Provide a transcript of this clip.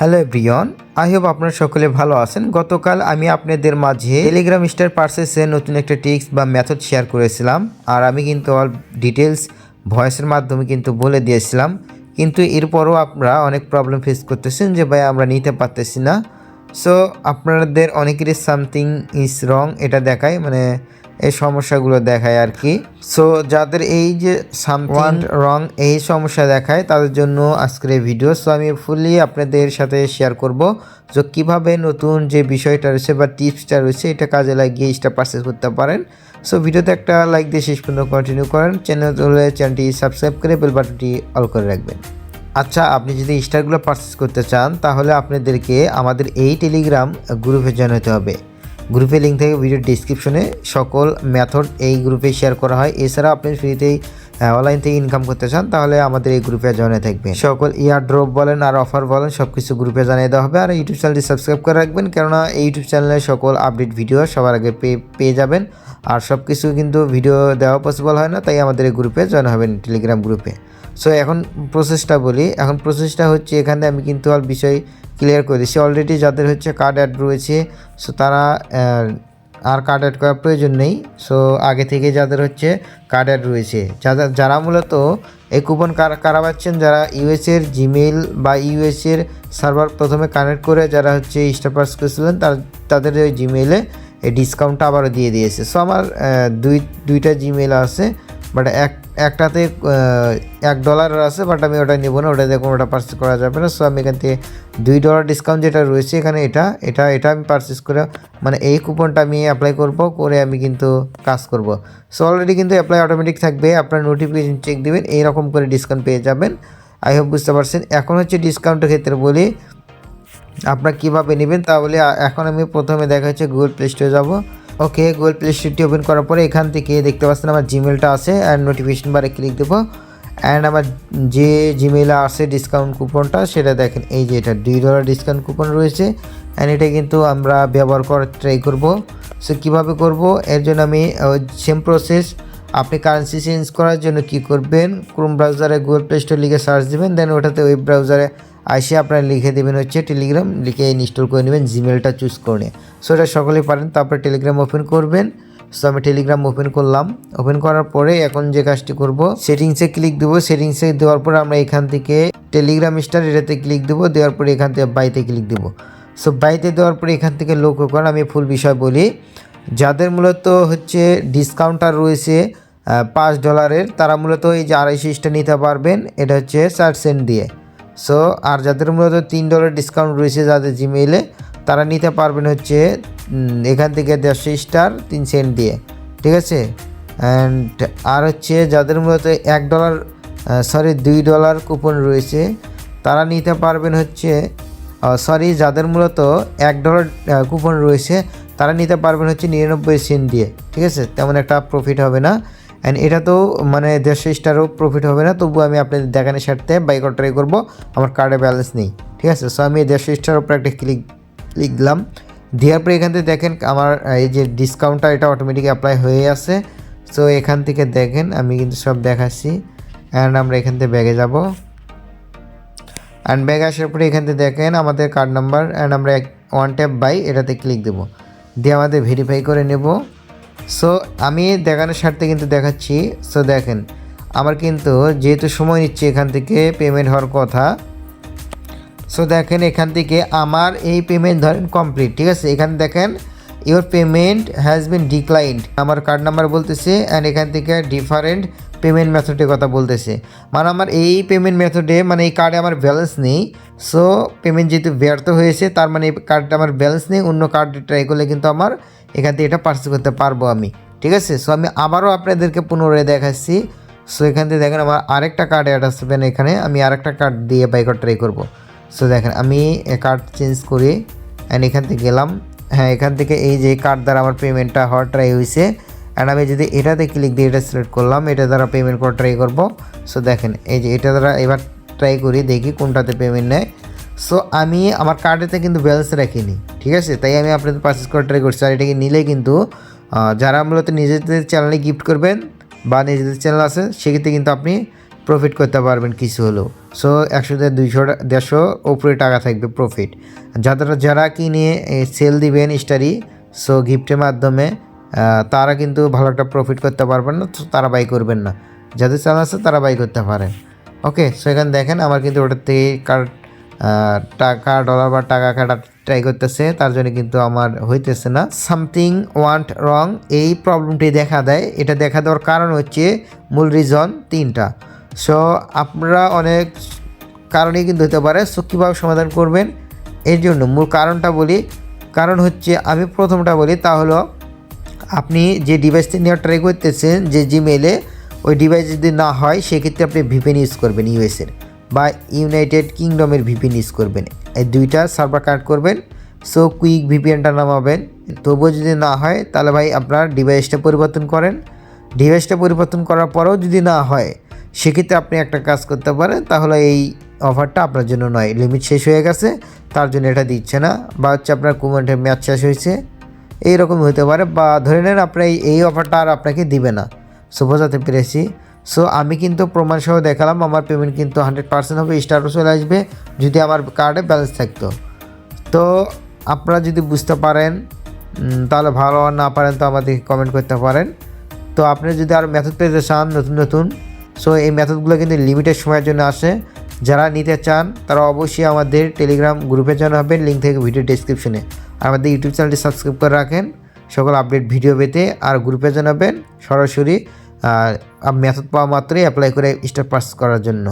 Hello everyone, I hope আপনারা সকলে ভালো আছেন। গতকাল আমি আপনাদের মাঝে টেলিগ্রাম স্টার পার্সেসে নতুন একটা টিক্স বা মেথড শেয়ার করেছিলাম। আর আমি কিন্তু অল ডিটেলস ভয়েসের মাধ্যমে কিন্তু বলে দিয়েছিলাম। কিন্তু এরপরও আপনারা অনেক প্রবলেম ফেস করতেছেন যে, ভাই, আমরা নিতে পারতেছি না। সো আপনাদের অনেকেরই সামথিং ইজ রং এটা দেখায়। মানে এই সমস্যাগুলো দেখায় আর কি। সো যাদের এই যে সামথিং রং এই সমস্যা দেখায় তাদের জন্য আজকের এই ভিডিও সো আমি ফুললি আপনাদের সাথে শেয়ার করব যে কীভাবে নতুন যে বিষয়টা রয়েছে বা টিপসটা রয়েছে এটা কাজে লাগিয়ে এটা পারচেস করতে পারেন। সো ভিডিওতে একটা লাইক দিয়ে শেষ পর্যন্ত কন্টিনিউ করেন। চ্যানেল হলে চ্যানেলটি সাবস্ক্রাইব করে বেল বাটনটি অল করে রাখবেন। আচ্ছা আপনি যদি স্টারগুলো পারচেস করতে চান তাহলে আপনাদেরকে আমাদের এই টেলিগ্রাম গ্রুপে জয়েন হতে হবে। গ্রুপের লিঙ্ক থেকে ভিডিও ডিসক্রিপশনে সকল মেথড এই গ্রুপে শেয়ার করা হয়। এছাড়া আপনি ফ্রিতেই অনলাইন থেকে ইনকাম করতে চান, তাহলে আমাদের এই গ্রুপে জয়েন থাকবেন। সকল ইয়ার ড্রপ বলেন আর অফার বলেন সব কিছু গ্রুপে জানিয়ে দেওয়া হবে। আর ইউটিউব চ্যানেলটি সাবস্ক্রাইব করে রাখবেন, কেননা এই ইউটিউব চ্যানেলে সকল আপডেট ভিডিও সবার আগে পেয়ে পেয়ে যাবেন। আর সব কিছু কিন্তু ভিডিও দেওয়া পসিবল হয় না, তাই আমাদের এই গ্রুপে জয়েন হবেন টেলিগ্রাম গ্রুপে সো এখন প্রসেসটা বলি। এখন প্রসেসটা হচ্ছে এখানে আমি কিন্তু আর বিষয় ক্লিয়ার করে দিচ্ছি অলরেডি যাদের হচ্ছে কার্ড অ্যাড রয়েছে সো তারা আর কার্ড অ্যাড করার প্রয়োজন নেই। সো আগে থেকে যাদের হচ্ছে কার্ড অ্যাড রয়েছে যারা যারা মূলত এই কুপন কারা পাচ্ছেন, যারা ইউএসের জিমেল বা ইউএসের সার্ভার প্রথমে কানেক্ট করে যারা হচ্ছে স্টাপার্স করেছিলেন, তার, তাদের ওই জিমেলে এই ডিসকাউন্টটা আবারও দিয়ে দিয়েছে। সো আমার দুই, দুইটা জিমেল আছে বাট এক একটাতে এক ডলার আছে বাট আমি ওটা নেব না ওটাতে কোনোটা পারচেস করা যাবে না। সো আমি এখান থেকে দুই ডলার ডিসকাউন্ট যেটা রয়েছে এখানে, এটা এটা এটা আমি পারচেস করে মানে এই কুপনটা আমি অ্যাপ্লাই করব, করে আমি কিন্তু কাজ করব। সো অলরেডি কিন্তু অ্যাপ্লাই অটোমেটিক থাকবে, আপনার নোটিফিকেশন চেক দেবেন, এইরকম করে ডিসকাউন্ট পেয়ে যাবেন। আই হোপ বুঝতে পারছেন। এখন হচ্ছে ডিসকাউন্টের ক্ষেত্রে বলি, আপনারা কীভাবে নেবেন তাহলে এখন আমি প্রথমে দেখা হচ্ছে গুগল প্লে স্টোরে যাব। ওকে গুগল প্লে স্টোরটি ওপেন করার পরে এখান থেকে দেখতে পাচ্ছেন আমার জিমেলটা আছে অ্যান্ড নোটিফিকেশন বারে ক্লিক দেবো। অ্যান্ড আমার যে জিমেলে আছে ডিসকাউন্ট কুপনটা সেটা দেখেন, এই যে এটা দুই ডলার ডিসকাউন্ট কুপন রয়েছে। অ্যান্ড এটা কিন্তু আমরা ব্যবহার করার ট্রাই করব। সো কীভাবে করব? এর জন্য আমি সেম প্রসেস আপনি কারেন্সি চেঞ্জ করার জন্য কি করবেন? ক্রোম ব্রাউজারে গুগল প্লে স্টোর লিখে সার্চ দেবেন দেন ওটাতে ওয়েব ব্রাউজারে আসে আপনারা লিখে দেবেন হচ্ছে টেলিগ্রাম লিখে ইনস্টল করে নেবেন জিমেলটা চুজ করে সো এটা সকলেই পারেন, তারপরে টেলিগ্রাম ওপেন করবেন। সো আমি টেলিগ্রাম ওপেন করলাম। ওপেন করার পরে এখন যে কাজটি করব সেটিংসে ক্লিক দেবো। সেটিংসে দেওয়ার পরে আমরা এখান থেকে টেলিগ্রাম স্টার এটাতে ক্লিক দেবো। দেওয়ার পরে এখান থেকে বাইতে ক্লিক দেবো। সো বাইতে দেওয়ার পরে এখান থেকে লক্ষ্য করেন, আমি ফুল বিষয় বলি। যাদের মূলত হচ্ছে ডিসকাউন্টার রয়েছে পাঁচ ডলারের তারা মূলত এই যে আড়াইশো স্টার নিতে পারবেন। এটা হচ্ছে ষাট সেন্ট দিয়ে। সো আর যাদের মূলত তিন ডলার ডিসকাউন্ট রয়েছে যাদের জিমেইলে তারা নিতে পারবেন হচ্ছে এখান থেকে দেড়শো স্টার তিন সেন্ট দিয়ে, ঠিক আছে? অ্যান্ড আর হচ্ছে যাদের মূলত এক ডলার সরি দুই ডলার কুপন রয়েছে, তারা নিতে পারবেন হচ্ছে সরি যাদের মূলত এক ডলার কুপন রয়েছে, তারা নিতে পারবেন হচ্ছে নিরানব্বই সেন্ট দিয়ে, ঠিক আছে? তেমন একটা প্রফিট হবে না। অ্যান্ড এটা তো মানে দেড়শো স্টারও প্রফিট হবে না, তবুও আমি আপনাদের দেখানোর স্বার্থে বাই করা ট্রাই করব, আমার কার্ডে ব্যালেন্স নেই, ঠিক আছে? সো আমি দেড়শো স্টার উপরে একটা ক্লিক লিখলাম দেওয়ার পরে এখান থেকে দেখেন আমার এই যে ডিসকাউন্টটা এটা অটোমেটিক অ্যাপ্লাই হয়ে আছে। সো এখান থেকে দেখেন, আমি কিন্তু সব দেখাচ্ছি অ্যান্ড আমরা এখান থেকে ব্যাগে যাব। অ্যান্ড ব্যাগে আসার পরে এখান থেকে দেখেন আমাদের কার্ড নাম্বার অ্যান্ড আমরা ওয়ান ট্যাপ বাই এটাতে ক্লিক দেবো। দিয়ে আমাদের ভেরিফাই করে নেব। সো আমি দেখানোর স্বার্থে কিন্তু দেখাচ্ছি। সো দেখেন, আমার কিন্তু যেহেতু সময় নিচ্ছে এখান থেকে পেমেন্ট হওয়ার কথা সো দেখেন এখান থেকে আমার এই পেমেন্ট ধরেন কমপ্লিট ঠিক আছে? এখানে দেখেন your payment has been declined আমার কার্ড নাম্বার বলতেছে অ্যান্ড এখান থেকে ডিফারেন্ট পেমেন্ট মেথডের কথা বলতেছে। মানে আমার এই পেমেন্ট মেথডে মানে এই কার্ডে আমার ব্যালেন্স নেই। সো পেমেন্ট যেহেতু ব্যর্থ হয়েছে, তার মানে এই কার্ডটা আমার ব্যালেন্স নেই। অন্য কার্ড ট্রাই করলে কিন্তু আমার এখান থেকে এটা পার্সেল করতে পারব আমি, ঠিক আছে? সো আমি আবারও আপনাদেরকে পুনরায় দেখাচ্ছি। সো এখান থেকে দেখেন আমার আরেকটা কার্ড অ্যাড আসবেন এখানে আমি আরেকটা কার্ড দিয়ে বাইকআউট ট্রাই করব। সো দেখেন আমি কার্ড চেঞ্জ করি অ্যান্ড এখান থেকে গেলাম। হ্যাঁ এখান থেকে এই যে কার্ড দ্বারা আমার পেমেন্টটা হওয়ার ট্রাই হয়েছে অ্যান্ড আমি যদি এটাতে ক্লিক দিয়ে এটা সিলেক্ট করলাম, এটা দ্বারা পেমেন্ট করা ট্রাই করব। সো দেখেন এই যে এটা দ্বারা এবার ট্রাই করি, দেখি কোনটাতে পেমেন্ট নেয়। সো আমি আমার কার্ডেতে কিন্তু ব্যালেন্স রাখিনি ঠিক আছে? তাই আমি আপনাদের পারচেস করা ট্রাই করছি। আর এটাকে নিলে কিন্তু যারা মূলত নিজেদের চ্যানেলে গিফট করবেন বা নিজেদের চ্যানেল আছে সেক্ষেত্রে কিন্তু আপনি প্রফিট করতে পারবেন কিছু হলেও। সো একশো থেকে দুইশো দেড়শো ওপরে টাকা থাকবে প্রফিট যারা যারা কিনে সেল দিবেন স্টারি সো গিফটের মাধ্যমে তারা কিন্তু ভালো একটা প্রফিট করতে পারবেন না তারা বাই করবেন না। যাদের চ্যানেল আছে তারা বাই করতে পারেন। ওকে সো এখানে দেখেন আমার কিন্তু ওটার থেকে কার আহ, টাকা ডলার বা টাকা কাটা ট্রাই করতেছে, তার জন্য কিন্তু আমার হইতেছে না। সামথিং ওয়ান্ট রং এই প্রবলেমটি দেখা দেয়। এটা দেখা দেওয়ার কারণ হচ্ছে মূল রিজন তিনটা। সো আপনারা অনেক কারণেই কিন্তু হতে পারে সো কীভাবে সমাধান করবেন? এর জন্য মূল কারণটা বলি। কারণ হচ্ছে, আমি প্রথমটা বলি, তা হলো, আপনি যে ডিভাইসটি নেওয়ার ট্রাই করতেছেন, যে জিমেলে ওই ডিভাইস যদি না হয়, সেক্ষেত্রে আপনি ভিপিএন ইউজ করবেন ইউএসের বা ইউনাইটেড কিংডমের ভিপিএন ইউজ করবেন। এই দুইটা সার্ভার কানেক্ট করবেন সো কুইক ভিপিএনটা নামাবেন। তবুও যদি না হয়, তাহলে ভাই আপনার ডিভাইসটা পরিবর্তন করেন। ডিভাইসটা পরিবর্তন করার পরেও যদি না হয়, সেক্ষেত্রে আপনি একটা কাজ করতে পারেন, তাহলে এই অফারটা আপনার জন্য নয়। লিমিট শেষ হয়ে গেছে, তার জন্য এটা দিচ্ছে না, বা হচ্ছে আপনার কুমেন্টের ম্যাচ শেষ হয়েছে। এইরকম হতে পারে, বা ধরে নেন আপনার এই- অফারটা আর আপনাকে দিবে না। সো পেরেছি সো আমি কিন্তু প্রমাণ সহ দেখালাম, আমার পেমেন্ট কিন্তু হান্ড্রেড পার্সেন্ট হবে স্টারও চলে আসবে, যদি আমার কার্ডে ব্যালেন্স থাকতো। তো, আপনারা যদি বুঝতে পারেন তাহলে ভালো না পারেন তো আমাদেরকে কমেন্ট করতে পারেন। তো, আপনি যদি আর মেথড পেতে চান, নতুন নতুন সো এই মেথডগুলো কিন্তু লিমিটেড সময়ের জন্য আসে। যারা নিতে চান, তারা অবশ্যই আমাদের টেলিগ্রাম গ্রুপে জয়েন হবেন লিঙ্ক থেকে ভিডিও ডিসক্রিপশনে আর আমাদের ইউটিউব চ্যানেলটি সাবস্ক্রাইব করে রাখেন, সকল আপডেট ভিডিও পেতে। আর গ্রুপে জানাবেন সরাসরি মেথড পাওয়া মাত্রই অ্যাপ্লাই করে স্টার পাস করার জন্য।